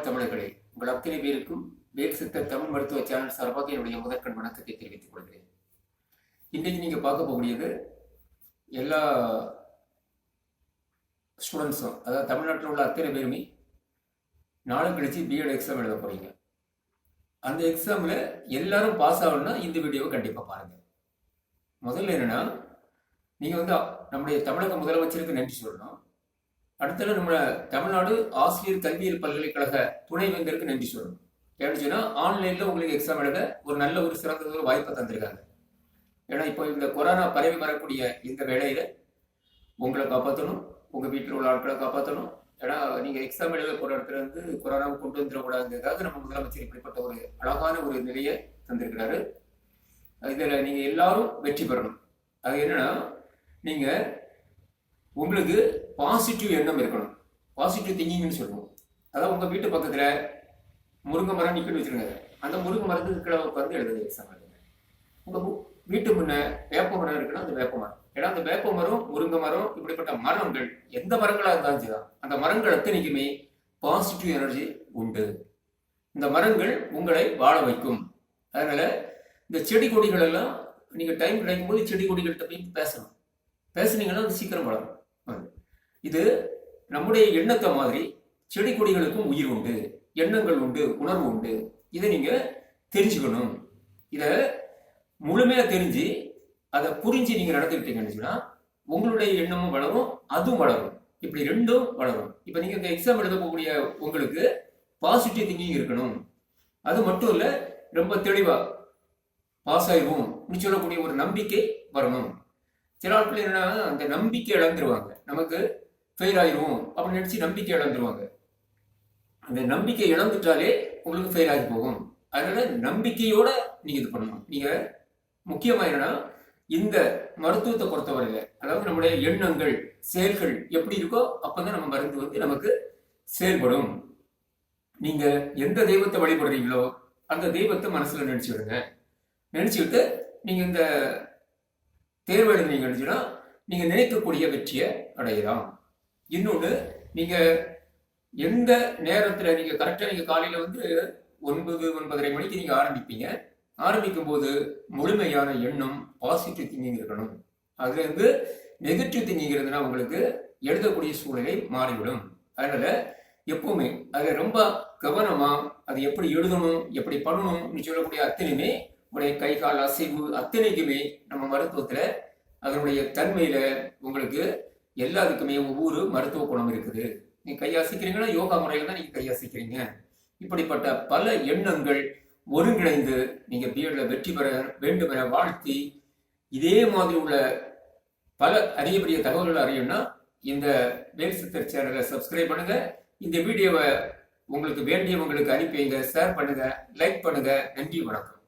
வாழ் தமிழர்களே உங்கள் அத்தனை பேருக்கும் வேல் சித்த தமிழ் மருத்துவ சேனல் சார்பாக என்னுடைய முதற்கண் வணக்கத்தை தெரிவித்துக் கொள்கிறேன். இன்றைக்கு நீங்கள் பார்க்க போகக்கூடியது எல்லா ஸ்டூடெண்ட்ஸும் அதாவது தமிழ்நாட்டில் உள்ள அத்தனை பேருமே நாளும் கழிச்சு பிஎட் எக்ஸாம் எழுத போகிறீங்க அந்த எக்ஸாமில் எல்லாரும் பாஸ் ஆகணும்னா இந்த வீடியோவை கண்டிப்பாக பாருங்கள் முதல்ல என்னென்னா நீங்கள் வந்து நம்முடைய தமிழக முதலமைச்சருக்கு நன்றி சொல்லணும். அடுத்தது நம்ம தமிழ்நாடு ஆசிரியர் கல்வியியல் பல்கலைக்கழக துணைவேந்தருக்கு நன்றி சொல்லணும். ஏன்னு சொன்னால் ஆன்லைனில் உங்களுக்கு எக்ஸாம் எழுத ஒரு நல்ல ஒரு சிறந்த ஒரு வாய்ப்பை தந்திருக்காங்க. ஏன்னா இப்போ இந்த கொரோனா பரவி வரக்கூடிய இந்த வேலையில் உங்களை காப்பாற்றணும் உங்கள் வீட்டில் உள்ள ஆட்களை காப்பாற்றணும் ஏன்னா நீங்கள் எக்ஸாம் எழுத போகிற இடத்துல இருந்து கொரோனாவை கொண்டு வந்துடக்கூடாதுங்கிறதுக்காக நம்ம முதலமைச்சர் இப்படிப்பட்ட ஒரு அழகான ஒரு நிலையை தந்திருக்கிறாரு. இதில் நீங்கள் எல்லாரும் வெற்றி பெறணும். அது என்னன்னா நீங்கள் உங்களுக்கு பாசிட்டிவ் எண்ணம் இருக்கணும். பாசிட்டிவ் திங்கிங்னு சொல்லுவோம். அதாவது உங்கள் வீட்டு பக்கத்தில் முருங்கை மரம் நிற்கணும் வச்சுருங்க அந்த முருங்கை மரத்துக்கு கீழே உட்காந்து எழுதுங்க எக்ஸாம் எழுதுங்க உங்கள் வீட்டு முன்ன வேப்ப மரம் இருக்குன்னா அந்த வேப்ப மரம். ஏன்னா அந்த வேப்ப மரம் முருங்கை மரம் இப்படிப்பட்ட மரங்கள் எந்த மரங்களாக இருந்தாலும் சரிதான். அந்த மரங்கள் அத்தனைக்குமே பாசிட்டிவ் எனர்ஜி உண்டு. இந்த மரங்கள் உங்களை வாழ வைக்கும். அதனால இந்த செடி கொடிகள் எல்லாம் நீங்கள் டைம் கிடைக்கும் போது செடி கொடிகள்கிட்ட போய் பேசணும். பேசுனீங்கன்னா அது சீக்கிரம் வளரும். இது நம்முடைய எண்ணத்தை மாதிரி செடி கொடிகளுக்கும் உயிர் உண்டு எண்ணங்கள் உண்டு உணர்வு உண்டு. இதை நீங்கள் தெரிஞ்சுக்கணும். இதை முழுமையாக தெரிஞ்சு அதை புரிஞ்சு நீங்கள் நடந்துக்கிட்டீங்கன்னு சொன்னா உங்களுடைய எண்ணமும் வளரும் அதுவும் வளரும். இப்படி ரெண்டும் வளரும். இப்போ நீங்கள் இந்த எக்ஸாம் எழுத போகக்கூடிய உங்களுக்கு பாசிட்டிவ் திங்கிங் இருக்கணும். அது மட்டும் இல்லை ரொம்ப தெளிவாக பாஸ் ஆயிடுவோம். சொல்லக்கூடிய ஒரு நம்பிக்கை வரணும். சில ஆட்கள் என்னன்னா அந்த நம்பிக்கை இழந்துருவாங்க. நமக்கு ஃபெயில் ஆயிரும் அப்படின்னு நினச்சி நம்பிக்கை இழந்துருவாங்க. அந்த நம்பிக்கை இழந்துட்டாலே உங்களுக்கு ஃபெயில் ஆகி போகும். அதனால நம்பிக்கையோட நீங்கள் இது பண்ணணும். நீங்கள் முக்கியமாக என்னன்னா இந்த மருத்துவத்தை பொறுத்தவரையில் அதாவது நம்முடைய எண்ணங்கள் செயல்கள் எப்படி இருக்கோ அப்போ தான் நம்ம மருந்து வந்து நமக்கு செயல்படும். நீங்கள் எந்த தெய்வத்தை வழிபடுறீங்களோ அந்த தெய்வத்தை மனசுல நினைச்சுடுங்க விட்டு நீங்கள் இந்த தேர்வு எழுதுனீங்கன்னா நீங்கள் நினைக்கக்கூடிய வெற்றியை அடையலாம். இன்னொன்று நீங்கள் எந்த நேரத்தில் நீங்கள் கரெக்டாக நீங்கள் காலையில் வந்து ஒன்பது ஒன்பதரை மணிக்கு நீங்கள் ஆரம்பிப்பீங்க. ஆரம்பிக்கும் போது முழுமையான எண்ணம் பாசிட்டிவ் திங்கிங் இருக்கணும். அதுலேருந்து நெகட்டிவ் திங்கிங் இருந்ததுன்னா உங்களுக்கு எழுதக்கூடிய சூழ்நிலை மாறிவிடும். அதனால எப்பவுமே அதில் ரொம்ப கவனமாக அது எப்படி எழுதணும் எப்படி பண்ணணும்னு சொல்லக்கூடிய அத்தனையுமே உடைய கை கால் அசைவு அத்தனைக்குமே நம்ம மருத்துவத்தில் அதனுடைய தன்மையில் உங்களுக்கு எல்லாத்துக்குமே ஒவ்வொரு மருத்துவ குணம் இருக்குது. நீங்க கையாசிக்கிறீங்கன்னா யோகா முறையில் தான் நீங்க கையாசிக்கிறீங்க. இப்படிப்பட்ட பல எண்ணங்கள் ஒருங்கிணைந்து நீங்க பிஎட்ல வெற்றி பெற வேண்டும் என வாழ்த்தி இதே மாதிரி உள்ள பல அரிய பெரிய தகவல்கள் அறியும்னா இந்த வேல் சித்தர் சேனலை சப்ஸ்கிரைப் பண்ணுங்க. இந்த வீடியோவை உங்களுக்கு வேண்டியவங்களுக்கு அனுப்பிங்க ஷேர் பண்ணுங்க. லைக் பண்ணுங்க. நன்றி வணக்கம்.